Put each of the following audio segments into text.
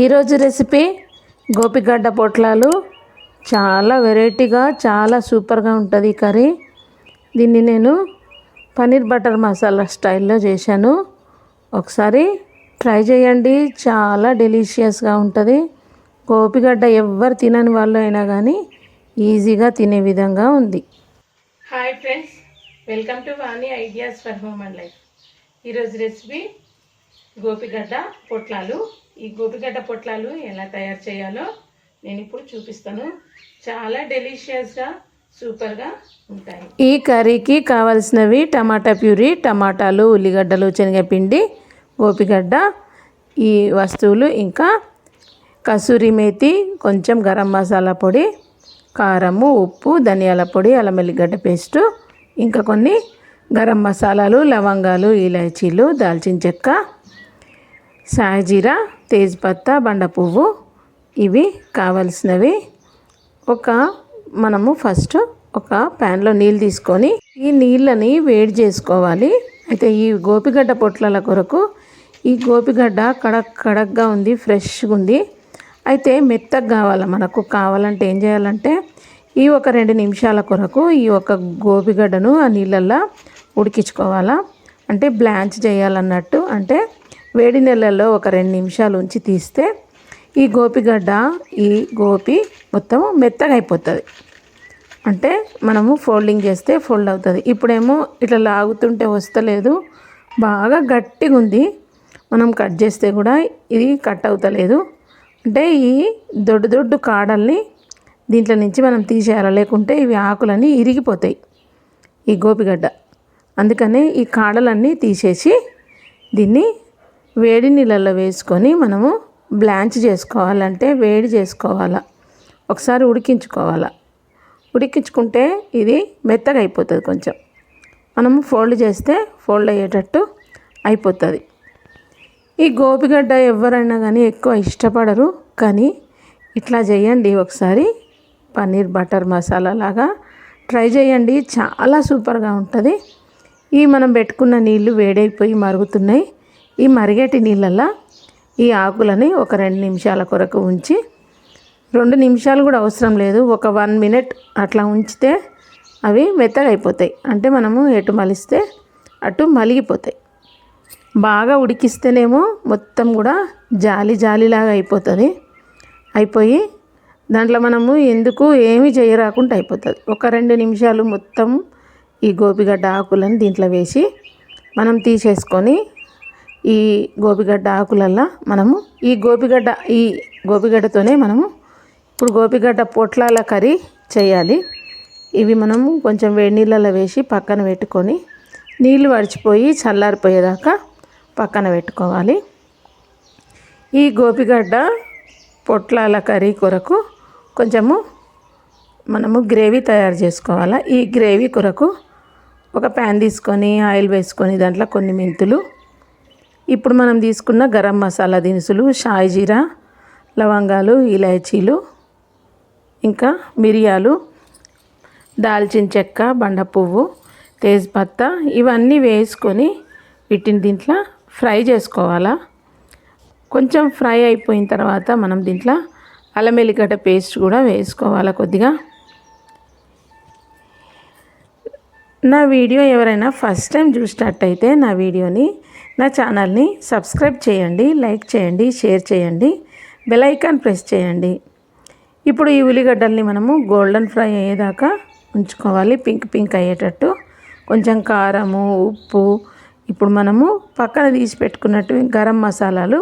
ఈరోజు రెసిపీ గోపిగడ్డ పొట్లాలు. చాలా వెరైటీగా చాలా సూపర్గా ఉంటుంది ఈ కర్రీ. దీన్ని నేను పన్నీర్ బటర్ మసాలా స్టైల్లో చేశాను. ఒకసారి ట్రై చేయండి చాలా డెలిషియస్గా ఉంటుంది. గోపిగడ్డ ఎవ్వరు తినని వాళ్ళు అయినా కానీ ఈజీగా తినే విధంగా ఉంది. Hi friends welcome to Vani ideas for home and life. ఈరోజు రెసిపీ గోపిగడ్డ పొట్లాలు. ఈ గోపిగడ్డ పొట్లాలు ఎలా తయారు చేయాలో నేను ఇప్పుడు చూపిస్తాను. చాలా డెలిషియస్గా సూపర్గా ఉంటాయి. ఈ కర్రీకి కావాల్సినవి టమాటా ప్యూరీ టమాటాలు ఉల్లిగడ్డలు శనగపిండి గోపిగడ్డ ఈ వస్తువులు ఇంకా కసూరి మేతి కొంచెం గరం మసాలా పొడి కారము ఉప్పు ధనియాల పొడి అల్లం పేస్టు ఇంకా కొన్ని గరం మసాలాలు లవంగాలు ఇలాచీలు దాల్చిన చెక్క సాయజీరా తేజ్పత్తా బండ పువ్వు ఇవి కావలసినవి. ఒక మనము ఫస్ట్ ఒక ప్యాన్లో నీళ్ళు తీసుకొని ఈ నీళ్ళని వేడి చేసుకోవాలి. అయితే ఈ గోపిగడ్డ పొట్లల కొరకు ఈ గోపిగడ్డ కడక్ కడక్గా ఉంది ఫ్రెష్గా ఉంది. అయితే మెత్తగా కావాలి మనకు. కావాలంటే ఏం చేయాలంటే ఈ ఒక రెండు నిమిషాల కొరకు ఈ ఒక గోపిగడ్డను ఆ నీళ్ళల్లో ఉడికించుకోవాలా. అంటే బ్లాంచ్ చేయాలన్నట్టు. అంటే వేడి నీళ్ళల్లో ఒక రెండు నిమిషాలు ఉంచి తీస్తే ఈ గోపిగడ్డ ఈ గోపి మొత్తం మెత్తగా అయిపోతుంది. అంటే మనము ఫోల్డింగ్ చేస్తే ఫోల్డ్ అవుతుంది. ఇప్పుడేమో ఇట్లా లాగుతుంటే వస్తలేదు. బాగా గట్టిగా ఉంది మనం కట్ చేస్తే కూడా ఇది కట్ అవుతలేదు. అంటే ఈ దొడ్డు దొడ్డు కాడల్ని దీంట్లో నుంచి మనం తీసేయాలి? లేకుంటే ఇవి ఆకులన్నీ ఇరిగిపోతాయి ఈ గోపిగడ్డ. అందుకనే ఈ కాడలన్నీ తీసేసి దీన్ని వేడి నీళ్ళల్లో వేసుకొని మనము బ్లాంచ్ చేసుకోవాలంటే వేడి చేసుకోవాలా. ఒకసారి ఉడికించుకోవాలా. ఉడికించుకుంటే ఇది మెత్తగా అయిపోతుంది కొంచెం. మనము ఫోల్డ్ చేస్తే ఫోల్డ్ అయ్యేటట్టు అయిపోతుంది. ఈ గోపిగడ్డ ఎవరైనా కానీ ఎక్కువ ఇష్టపడరు కానీ ఇట్లా చేయండి ఒకసారి. పన్నీర్ బటర్ మసాలా లాగా ట్రై చేయండి. చాలా సూపర్గా ఉంటుంది. ఈ మనం పెట్టుకున్న నీళ్ళు వేడైపోయి మరుగుతున్నాయి. ఈ మరిగేటి నీళ్ళల్లో ఈ ఆకులని ఒక రెండు నిమిషాల కొరకు ఉంచి రెండు నిమిషాలు కూడా అవసరం లేదు. ఒక వన్ మినిట్ అట్లా ఉంచితే అవి మెత్తగా అయిపోతాయి అంటే మనము ఎటు మలిస్తే అటు మలిగిపోతాయి. బాగా ఉడికిస్తేనేమో మొత్తం కూడా జాలి జాలిలాగా అయిపోతుంది. అయిపోయి దాంట్లో మనము ఎందుకు ఏమీ చేయరాకుండా అయిపోతుంది. ఒక రెండు నిమిషాలు మొత్తం ఈ గోపిగడ్డ ఆకులను దీంట్లో వేసి మనం తీసేసుకొని ఈ గోపిగడ్డ ఆకులల్లో మనము ఈ గోపిగడ్డ ఈ గోపిగడ్డతోనే మనము ఇప్పుడు గోపిగడ్డ పొట్లాల కర్రీ చేయాలి. ఇవి మనము కొంచెం వేడి నీళ్ళలో వేసి పక్కన పెట్టుకొని నీళ్ళు వడిచిపోయి చల్లారిపోయేదాకా పక్కన పెట్టుకోవాలి. ఈ గోపిగడ్డ పొట్లాల కర్రీ కొరకు కొంచెము మనము గ్రేవీ తయారు చేసుకోవాలి. ఈ గ్రేవీ కొరకు ఒక ప్యాన్ తీసుకొని ఆయిల్ వేసుకొని దాంట్లో కొన్ని మెంతులు ఇప్పుడు మనం తీసుకున్న గరం మసాలా దినుసులు షాయిజీరా లవంగాలు ఇలాచీలు ఇంకా మిరియాలు దాల్చిన చెక్క బండ పువ్వు తేజ్పత్తా ఇవన్నీ వేసుకొని వీటిని దీంట్లో ఫ్రై చేసుకోవాలా. కొంచెం ఫ్రై అయిపోయిన తర్వాత మనం దీంట్లో అల్లం ఎల్లిగడ్డ పేస్ట్ కూడా వేసుకోవాలి కొద్దిగా. నా వీడియో ఎవరైనా ఫస్ట్ టైం చూసినట్టయితే నా వీడియోని నా ఛానల్ని సబ్స్క్రైబ్ చేయండి లైక్ చేయండి షేర్ చేయండి బెల్ ఐకాన్ ప్రెస్ చేయండి. ఇప్పుడు ఈ ఉల్లిగడ్డల్ని మనము గోల్డెన్ ఫ్రై అయ్యేదాకా ఉంచుకోవాలి. పింక్ పింక్ అయ్యేటట్టు. కొంచెం కారము ఉప్పు. ఇప్పుడు మనము పక్కన తీసి పెట్టుకున్నట్టు గరం మసాలాలు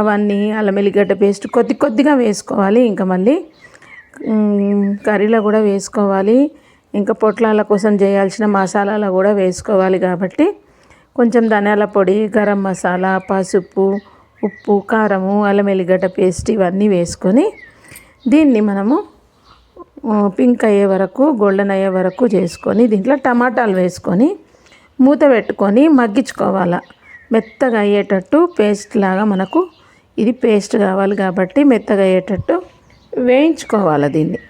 అవన్నీ అల్లం ఎల్లిగడ్డ పేస్ట్ కొద్ది కొద్దిగా వేసుకోవాలి. ఇంకా మళ్ళీ కర్రీలో కూడా వేసుకోవాలి. ఇంకా పొట్లాల కోసం చేయాల్సిన మసాలాలు కూడా వేసుకోవాలి కాబట్టి కొంచెం ధనియాల పొడి గరం మసాలా పసుపు ఉప్పు కారము అల్లం ఎల్లిగడ్డ పేస్ట్ ఇవన్నీ వేసుకొని దీన్ని మనము పింక్ అయ్యే వరకు గోల్డెన్ అయ్యే వరకు చేసుకొని దీంట్లో టమాటాలు వేసుకొని మూత పెట్టుకొని మగ్గించుకోవాలి. మెత్తగా అయ్యేటట్టు పేస్ట్ లాగా మనకు ఇది పేస్ట్ కావాలి కాబట్టి మెత్తగా అయ్యేటట్టు వేయించుకోవాలి దీన్ని.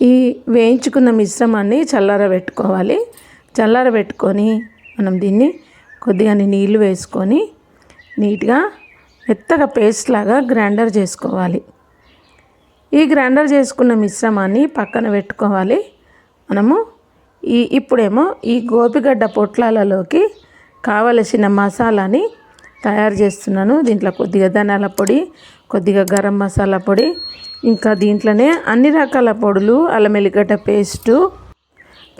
ఈ వేయించుకున్న మిశ్రమాన్ని చల్లారబెట్టుకోవాలి. చల్లారబెట్టుకొని మనం దీన్ని కొద్దిగా నీళ్ళు వేసుకొని నీట్గా మెత్తగా పేస్ట్ లాగా గ్రైండర్ చేసుకోవాలి. ఈ గ్రైండర్ చేసుకున్న మిశ్రమాన్ని పక్కన పెట్టుకోవాలి. మనము ఈ ఇప్పుడేమో ఈ గోపిగడ్డ పొట్లాలలోకి కావలసిన మసాలాని తయారు చేస్తున్నాను. దీంట్లో కొద్దిగా ధనాల పొడి కొద్దిగా గరం మసాలా పొడి ఇంకా దీంట్లోనే అన్ని రకాల పొడులు అల్లం ఎల్లిగడ్డ పేస్టు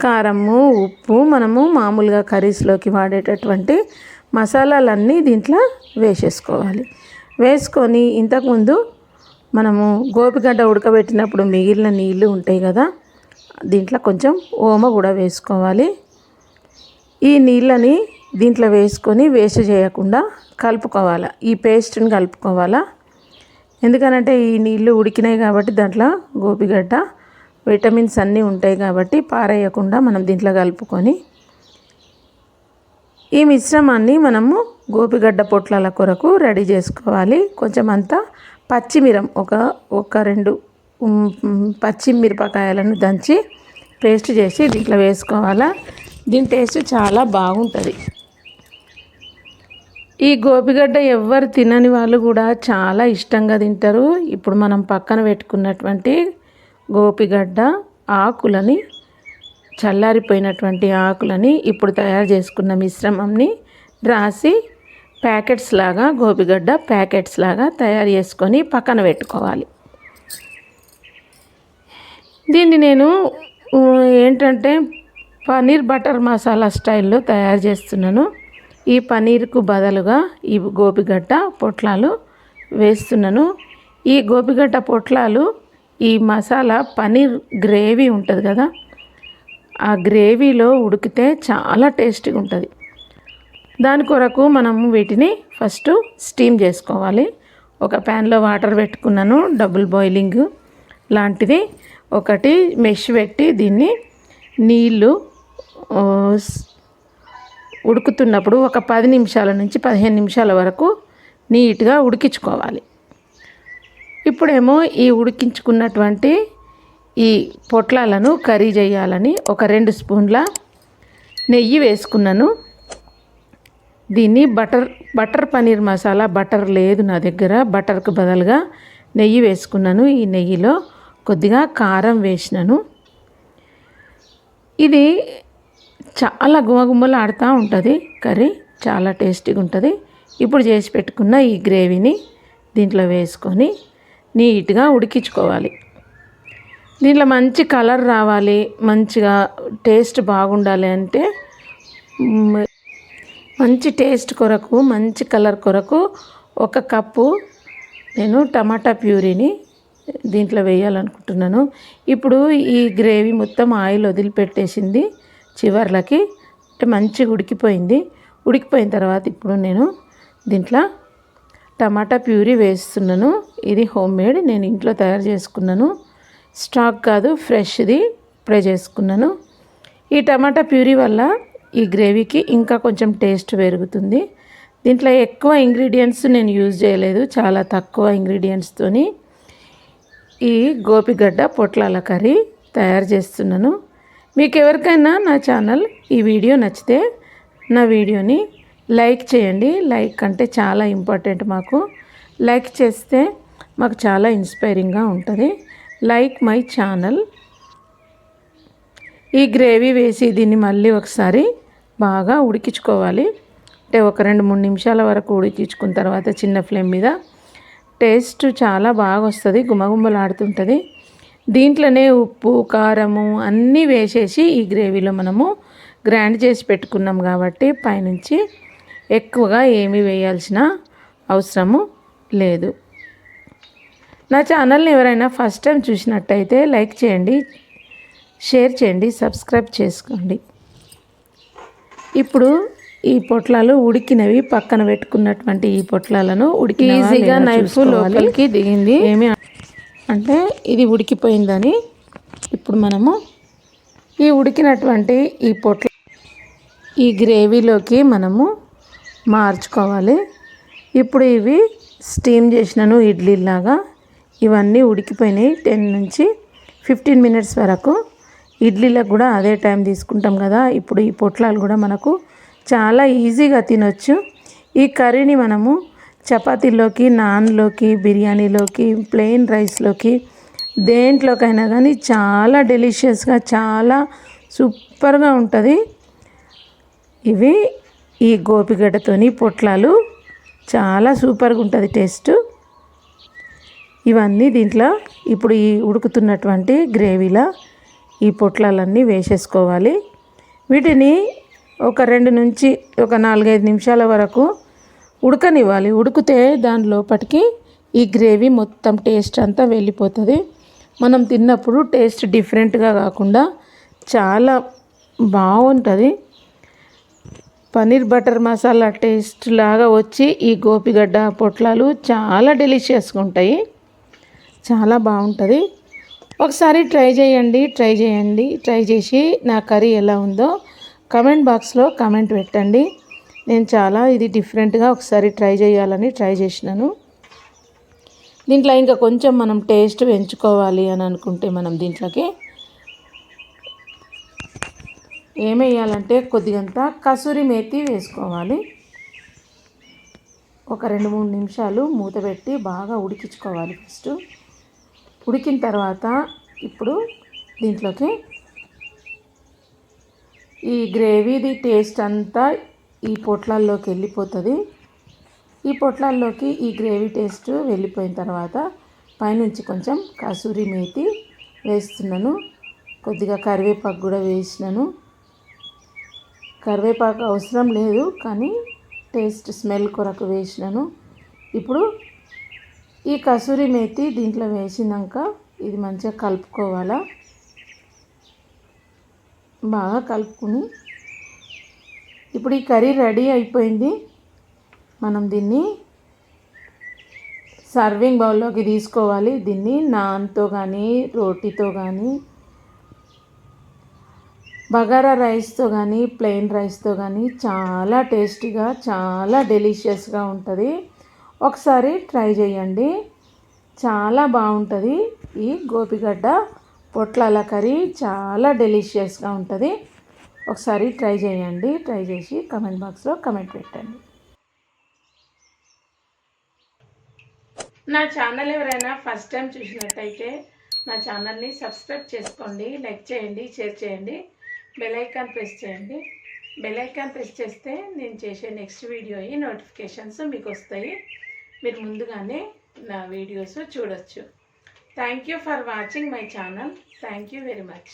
కారము ఉప్పు మనము మామూలుగా కర్రీస్లోకి వాడేటటువంటి మసాలాలన్నీ దీంట్లో వేసేసుకోవాలి. వేసుకొని ఇంతకుముందు మనము గోపిగడ్డ ఉడకబెట్టినప్పుడు మిగిలిన నీళ్ళు ఉంటాయి కదా దీంట్లో కొంచెం ఓమ కూడా వేసుకోవాలి. ఈ నీళ్ళని దీంట్లో వేసుకొని వేస్ట్ చేయకుండా కలుపుకోవాలి ఈ పేస్ట్ని కలుపుకోవాలా. ఎందుకనంటే ఈ నీళ్ళు ఉడికినాయి కాబట్టి దాంట్లో గోపిగడ్డ విటమిన్స్ అన్నీ ఉంటాయి కాబట్టి పారేయకుండా మనం దీంట్లో కలుపుకొని ఈ మిశ్రమాన్ని మనము గోపిగడ్డ పొట్లాల కొరకు రెడీ చేసుకోవాలి. కొంచెం అంతా పచ్చిమిరం ఒక ఒక రెండు పచ్చిమిరపకాయలను దంచి పేస్ట్ చేసి దీంట్లో వేసుకోవాలా. దీని టేస్ట్ చాలా బాగుంటుంది. ఈ గోపిగడ్డ ఎవ్వరు తినని వాళ్ళు కూడా చాలా ఇష్టంగా తింటారు. ఇప్పుడు మనం పక్కన పెట్టుకున్నటువంటి గోపిగడ్డ ఆకులని చల్లారిపోయినటువంటి ఆకులని ఇప్పుడు తయారు చేసుకున్న మిశ్రమంని రాసి ప్యాకెట్స్ లాగా గోపిగడ్డ ప్యాకెట్స్ లాగా తయారు చేసుకొని పక్కన పెట్టుకోవాలి. దీన్ని నేను ఏంటంటే పన్నీర్ బటర్ మసాలా స్టైల్లో తయారు చేస్తున్నాను. ఈ పన్నీర్కు బదులుగా ఈ గోపిగడ్డ పొట్లాలు వేస్తున్నాను. ఈ గోపిగడ్డ పొట్లాలు ఈ మసాలా పన్నీర్ గ్రేవీ ఉంటుంది కదా ఆ గ్రేవీలో ఉడికితే చాలా టేస్టీగా ఉంటుంది. దాని కొరకు మనము వీటిని ఫస్ట్ స్టీమ్ చేసుకోవాలి. ఒక ప్యాన్లో వాటర్ పెట్టుకున్నాను డబుల్ బాయిలింగ్ లాంటిది. ఒకటి మెష్ పెట్టి దీన్ని నీళ్ళు ఉడుకుతున్నప్పుడు ఒక పది నిమిషాల నుంచి పదిహేను నిమిషాల వరకు నీట్గా ఉడికించుకోవాలి. ఇప్పుడేమో ఈ ఉడికించుకున్నటువంటి ఈ పొట్లాలను కర్రీ చేయాలని ఒక రెండు స్పూన్ల నెయ్యి వేసుకున్నాను. దీన్ని butter butter paneer masala butter లేదు నా దగ్గర బటర్కు బదులుగా నెయ్యి వేసుకున్నాను. ఈ నెయ్యిలో కొద్దిగా కారం వేసినాను. ఇది చాలా గుమగుమ్మలాడుతూ ఉంటుంది కర్రీ చాలా టేస్టీగా ఉంటుంది ఇప్పుడు చేసి పెట్టుకున్న ఈ గ్రేవీని దీంట్లో వేసుకొని నీట్గా ఉడికించుకోవాలి. దీంట్లో మంచి కలర్ రావాలి మంచిగా టేస్ట్ బాగుండాలి అంటే మంచి టేస్ట్ కొరకు మంచి కలర్ కొరకు ఒక కప్పు నేను టమాటా ప్యూరీని దీంట్లో వేయాలనుకుంటున్నాను. ఇప్పుడు ఈ గ్రేవీ మొత్తం ఆయిల్ వదిలిపెట్టేసింది చివర్లకి అంటే మంచిగా ఉడికిపోయింది. ఉడికిపోయిన తర్వాత ఇప్పుడు నేను దీంట్లో టమాటా ప్యూరీ వేస్తున్నాను. ఇది హోమ్ మేడ్ నేను ఇంట్లో తయారు చేసుకున్నాను. స్టాక్ కాదు ఫ్రెష్ది ఇప్పుడే చేసుకున్నాను. ఈ టమాటా ప్యూరీ వల్ల ఈ గ్రేవీకి ఇంకా కొంచెం టేస్ట్ పెరుగుతుంది. దీంట్లో ఎక్కువ ఇంగ్రీడియంట్స్ నేను యూజ్ చేయలేదు చాలా తక్కువ ఇంగ్రీడియంట్స్తోని ఈ గోపిగడ్డ పొట్లాల కర్రీ తయారు చేస్తున్నాను. మీకు ఎవరికైనా నా ఛానల్ ఈ వీడియో నచ్చితే నా వీడియోని లైక్ చేయండి. లైక్ అంటే చాలా ఇంపార్టెంట్ మాకు. లైక్ చేస్తే మాకు చాలా ఇన్స్పైరింగ్గా ఉంటుంది. Like my channel. ఈ గ్రేవీ వేసి దీన్ని మళ్ళీ ఒకసారి బాగా ఉడికించుకోవాలి. అంటే ఒక రెండు మూడు నిమిషాల వరకు ఉడికించుకున్న తర్వాత చిన్న ఫ్లేమ్ మీద. టేస్ట్ చాలా బాగా వస్తుంది. గుమగుమలాడుతుంటుంది. దీంట్లోనే ఉప్పు కారము అన్నీ వేసేసి ఈ గ్రేవీలో మనము గ్రైండ్ చేసి పెట్టుకున్నాం కాబట్టి పైనుంచి ఎక్కువగా ఏమీ వేయాల్సిన అవసరము లేదు. నా ఛానల్ని ఎవరైనా ఫస్ట్ టైం చూసినట్టయితే లైక్ చేయండి షేర్ చేయండి సబ్స్క్రైబ్ చేసుకోండి. ఇప్పుడు ఈ పొట్లాలు ఉడికినవి పక్కన పెట్టుకున్నటువంటి ఈ పొట్లాలను ఉడికి ఈజీగా నైఫ్ లోపలికి దిగింది. ఏమి అంటే ఇది ఉడికిపోయిందని ఇప్పుడు మనము ఈ ఉడికినటువంటి ఈ పొట్ల ఈ గ్రేవీలోకి మనము మార్చుకోవాలి. ఇప్పుడు ఇవి స్టీమ్ చేసినాను ఇడ్లీలాగా ఇవన్నీ ఉడికిపోయినాయి. టెన్ నుంచి ఫిఫ్టీన్ మినిట్స్ వరకు. ఇడ్లీలకు కూడా అదే టైం తీసుకుంటాం కదా. ఇప్పుడు ఈ పొట్లాలు కూడా మనకు చాలా ఈజీగా తినొచ్చు. ఈ కర్రీని మనము చపాతీలోకి నాన్లోకి బిర్యానీలోకి ప్లెయిన్ రైస్లోకి దేంట్లోకైనా కానీ చాలా డెలిషియస్గా చాలా సూపర్గా ఉంటుంది. ఇవి ఈ గోపిగడ్డతోని పొట్లాలు చాలా సూపర్గా ఉంటుంది టేస్ట్. ఇవన్నీ దీంట్లో ఇప్పుడు ఈ ఉడుకుతున్నటువంటి గ్రేవీలో ఈ పొట్లాలన్నీ వేసేసుకోవాలి. వీటిని ఒక రెండు నుంచి ఒక నాలుగైదు నిమిషాల వరకు ఉడకనివ్వాలి. ఉడికితే దాని లోపలికి ఈ గ్రేవీ మొత్తం టేస్ట్ అంతా వెళ్ళిపోతుంది. మనం తిన్నప్పుడు టేస్ట్ డిఫరెంట్గా కాకుండా చాలా బాగుంటుంది. పన్నీర్ బటర్ మసాలా టేస్ట్ లాగా వచ్చి ఈ గోపిగడ్డ పొట్లాలు చాలా డెలిషియస్గా ఉంటాయి. చాలా బాగుంటుంది. ఒకసారి ట్రై చేయండి ట్రై చేయండి ట్రై చేసి నా కర్రీ ఎలా ఉందో కమెంట్ బాక్స్లో కమెంట్ పెట్టండి. నేను చాలా ఇది డిఫరెంట్గా ఒకసారి ట్రై చేయాలని ట్రై చేసినాను. దీంట్లో ఇంకా కొంచెం మనం టేస్ట్ పెంచుకోవాలి అని అనుకుంటే మనం దీంట్లోకి ఏమేయాలంటే కొద్దిగంత కసూరి మేతి వేసుకోవాలి. ఒక రెండు మూడు నిమిషాలు మూత పెట్టి బాగా ఉడికించుకోవాలి ఫస్ట్. ఉడికిన తర్వాత ఇప్పుడు దీంట్లోకి ఈ గ్రేవీది టేస్ట్ అంతా ఈ పొట్లాల్లోకి వెళ్ళిపోతుంది. ఈ పొట్లాల్లోకి ఈ గ్రేవీ టేస్ట్ వెళ్ళిపోయిన తర్వాత పైనుంచి కొంచెం కసూరి మేతి వేస్తున్నాను. కొద్దిగా కరివేపాకు కూడా వేసినాను. కరివేపాకు అవసరం లేదు కానీ టేస్ట్ స్మెల్ కొరకు వేసినాను. ఇప్పుడు ఈ కసూరి మేతి దీంట్లో వేసినాక ఇది మంచిగా కలుపుకోవాలా? బాగా కలుపుకుని ఇప్పుడు ఈ కర్రీ రెడీ అయిపోయింది. మనం దీన్ని సర్వింగ్ బౌల్లోకి తీసుకోవాలి. దీన్ని నాన్తో కానీ రోటీతో కానీ బగారా రైస్తో కానీ ప్లెయిన్ రైస్తో కానీ చాలా టేస్టీగా చాలా డెలిషియస్గా ఉంటుంది. ఒకసారి ట్రై చేయండి. చాలా బాగుంటుంది. ఈ గోపిగడ్డ పొట్లాల కర్రీ చాలా డెలిషియస్గా ఉంటుంది. ఒకసారి ట్రై చేయండి. ట్రై చేసి కమెంట్ బాక్స్లో కమెంట్ పెట్టండి. నా ఛానల్ ఎవరైనా ఫస్ట్ టైం చూసినట్టయితే నా ఛానల్ని సబ్స్క్రైబ్ చేసుకోండి లైక్ చేయండి షేర్ చేయండి. బెలైకాన్ ప్రెస్ చేయండి. బెలైకాన్ ప్రెస్ చేస్తే నేను చేసే నెక్స్ట్ వీడియో నోటిఫికేషన్స్ మీకు వస్తాయి. మీరు ముందుగానే నా వీడియోస్ చూడొచ్చు. Thank you for watching my channel. Thank you very much.